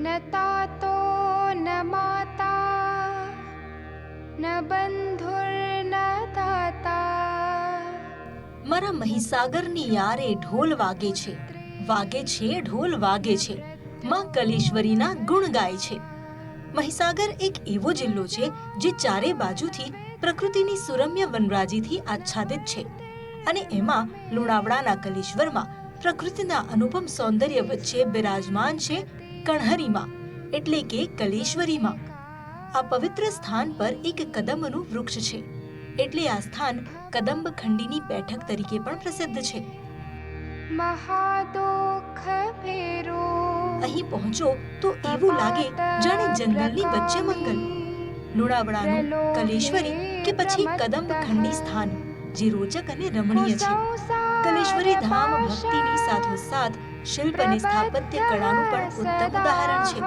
न तातो न माता न बन्धुर्न दाता મારા મહીસાગરની યારે ઢોલ વાગે છે વાગે છે ઢોલ વાગે છે માં કલેશ્વરીના ગુણ ગાય છે મહીસાગર એક એવો જિલ્લો છે જે ચારે બાજુથી પ્રકૃતિની સુરમ્ય વનરાજીથી આચ્છાદિત છે અને એમાં લુણાવડાના કલેશ્વરમાં પ્રકૃતિના અનુપમ સૌંદર્ય વચ્ચે બિરાજમાન છે કણહરીમાં એટલે કે કલેશ્વરીમાં. આ પવિત્ર સ્થાન પર એક કદંબનું વૃક્ષ છે. એટલે આ સ્થાન કદંબ ખંડીની બેઠક તરીકે પણ પ્રસિદ્ધ છે. અહીં પહોંચો તો એવું લાગે જાણે જંગલની વચ્ચે મંગલ. લુણાવડાનું કલેશ્વરી કે પછી કદંબ ખંડી સ્થાન જે રોચક અને રમણીય છે. કલેશ્વરી ધામ ભક્તિની સાથોસાથ શિલ્પ અને સ્થાપત્ય કળાનું પણ ઉત્તમ ઉદાહરણ છે.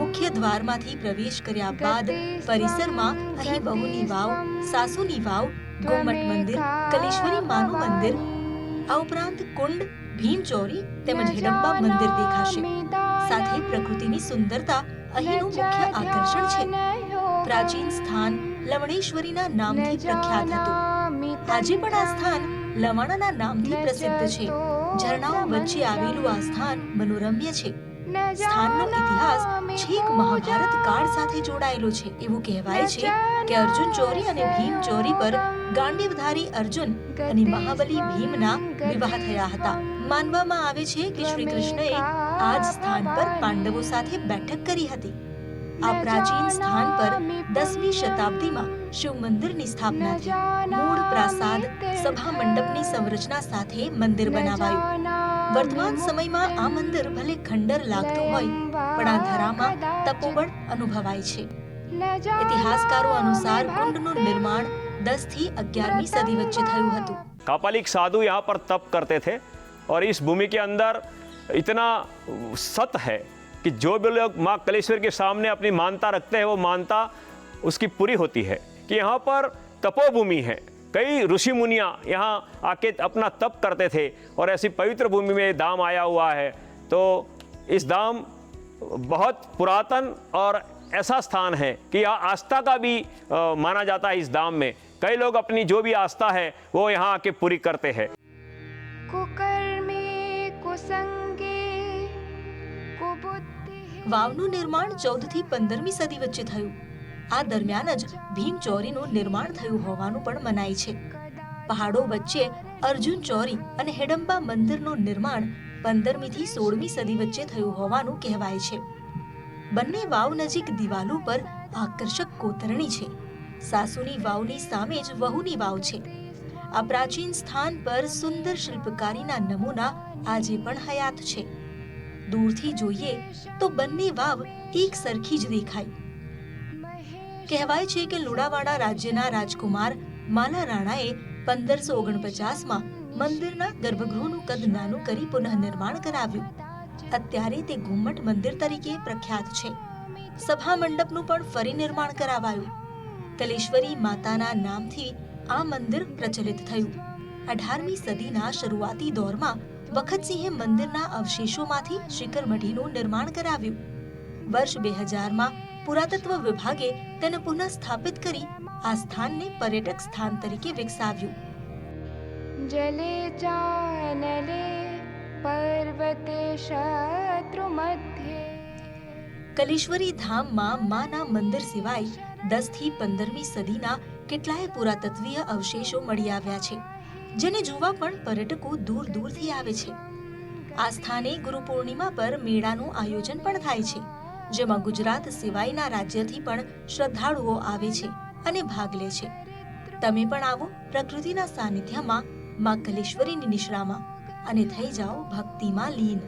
મુખ્ય દ્વારમાંથી પ્રવેશ કર્યા બાદ પરિસરમાં અહીં બહુની વાવ સાસુની વાવ ગોમટ મંદિર કલેશ્વરી માનું મંદિર આ ઉપરાંત કુંડ ભીમચોરી તેમજ હિડમ્બા મંદિર દેખાશે. સાથે પ્રકૃતિની સુંદરતા અહીંનું મુખ્ય આકર્ષણ છે. પ્રાચીન સ્થાન લવણેશ્વરીના નામથી પ્રખ્યાત હતું. આજે પણ આ સ્થાન લવાણાના નામથી પ્રસિદ્ધ છે. ઝરણાઓ વચ્ચે આવેલું આ સ્થાન મનોરમ્ય છે. સ્થાનનો ઇતિહાસ છેક મહાભારત કાળ સાથે જોડાયેલો છે. એવું કહેવાય છે કે અર્જુન ચોરી અને ભીમ ચોરી પર ગાંડીવધારી અર્જુન અને મહાબલી ભીમના વિવાહ થયા હતા. માનવામાં આવે છે કે શ્રી કૃષ્ણએ આ જ સ્થાન પર પાંડવો સાથે બેઠક કરી હતી. આ પ્રાચીન સ્થાન પર દસમી શતાબ્દીમાં શિવ મંદિરની સ્થાપના થઈ મૂળ પ્રાસાદ સભા મંડપની સંરચના સાથે મંદિર બનાવાયું વર્તમાન સમયમાં આ મંદિર ભલે ખંડર લાગતું હોય પણ આ ધરામાં તપોબળ અનુભવાય છે ઇતિહાસકારો અનુસાર કુંડનું નિર્માણ દસ થી અગિયારમી સદી વચ્ચે થયું હતું कापालिक साधु यहाँ पर तप करते थे और इस भूमि के अंदर इतना सत है कि जो भी लोग माँ कलेश्वर के सामने अपनी मानता रखते हैं वो मानता उसकी पूरी होती है कि यहाँ पर तपोभूमि है। कई ऋषि मुनिया यहाँ आके अपना तप करते थे और ऐसी पवित्र भूमि में धाम आया हुआ है। तो इस धाम बहुत पुरातन और ऐसा स्थान है कि यहाँ आस्था का भी अ, माना जाता है इस धाम में। कई लोग अपनी जो भी आस्था है वो यहाँ आके पूरी करते हैं। વાવનું નિર્માણ ચૌદથી પંદરમી સદી વચ્ચે થયું. આ દરમિયાન જ ભીમ ચોરીનું નિર્માણ થયું હોવાનું પણ મનાય છે. પહાડો વચ્ચે અર્જુન ચોરી અને હેડમ્બા મંદિરનું નિર્માણ પંદરમી થી સોળમી સદી વચ્ચે થયું હોવાનું કહેવાય છે. બંને વાવ નજીક દિવાલો પર આકર્ષક કોતરણી છે. સાસુની વાવની સામે જ વહુની વાવ છે. આ પ્રાચીન સ્થાન પર સુંદર શિલ્પકારીના નમૂના આજે પણ હયાત છે. દૂરથી જોઈએ તો બંને વાવ એક સરખી જ દેખાય. કહેવાય છે કે લુણાવાડા રાજ્યના રાજકુમાર માલા રાણાએ પંદરસો ઓગણપચાસમાં મંદિરના ગર્ભગૃહનું કદ નાનું કરી પુનઃનિર્માણ કરાવ્યું. અત્યારે તે ઘુમ્મટ મંદિર તરીકે પ્રખ્યાત છે. સભા મંડપનું પણ ફરી નિર્માણ કરાવાયું. કલેશ્વરી માતાના નામથી આ મંદિર પ્રચલિત થયું. અઢારમી સદીના શરૂઆતી દોરમાં વખતસિંહે મંદિરના અવશેષોમાંથી શિખર મઢીનું નિર્માણ કરાવ્યું. વર્ષ બે હજારમાં પુરાતત્વ વિભાગે તેને પુનઃ સ્થાપિત કરી આ સ્થાનને પર્યટક સ્થાન તરીકે વિકસાવ્યું. જલે ચાનલે પર્વતે શત્રુ મધ્યે. કલેશ્વરી ધામમાં માના મંદિર સિવાય દસથી પંદરમી સદીના કેટલાય પુરાતત્વીય અવશેષો મળી આવ્યા છે. જેને જોવા પણ પર્યટકો દૂર દૂરથી આવે છે. આ સ્થાને ગુરુ પૂર્ણિમા પર મેળાનું આયોજન પણ થાય છે, જેમાં ગુજરાત સિવાયના રાજ્યથી પણ શ્રદ્ધાળુઓ આવે છે અને ભાગ લે છે. તમે પણ આવો પ્રકૃતિના સાનિધ્યમાં માં કલેશ્વરીની નિશ્રામાં અને થઈ જાઓ ભક્તિમાં લીન.